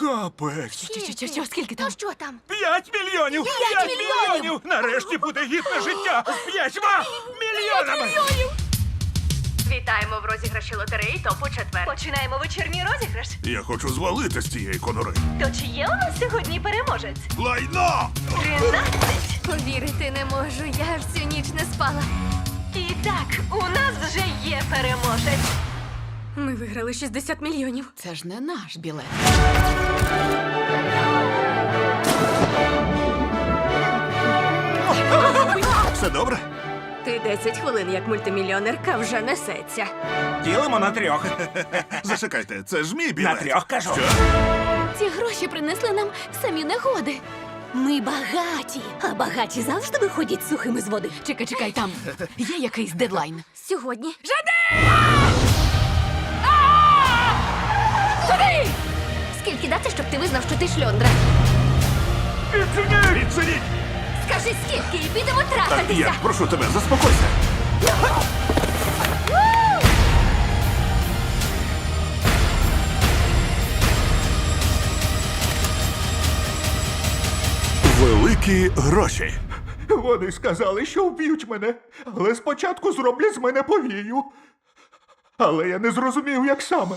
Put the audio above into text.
Капець. Що, що, що, що, скільки там? Ну що там? П'ять мільйонів! П'ять мільйонів! Нарешті буде гідне життя з п'ятьма мільйонами! Вітаємо в розіграші лотереї топу четвер. Починаємо вечірній розіграш. Я хочу звалити з цієї конури. То чи є у нас сьогодні переможець? Лайно! Тринадцять. Повірити не можу, я ж всю ніч не спала. І так, у нас вже є переможець. Ми виграли 60 мільйонів. Це ж не наш білет. Все добре? Ти 10 хвилин як мультимільйонерка вже несеться. Ділимо на трьох. Зачекайте, це ж мій білет. На трьох кажу. Що? Ці гроші принесли нам самі нагоди. Ми багаті, а багаті завжди виходять сухими з води. Чекай, чекай, там є якийсь дедлайн. Сьогодні. Туди! Скільки дати, щоб ти визнав, що ти шльондра? Відчиніть! Відчиніть! Скажи скільки і підемо Так, трахатися. я прошу тебе, заспокойся. Великі гроші. Вони сказали, що вб'ють мене, але спочатку зроблять з мене повію. Але я не зрозумів, як саме.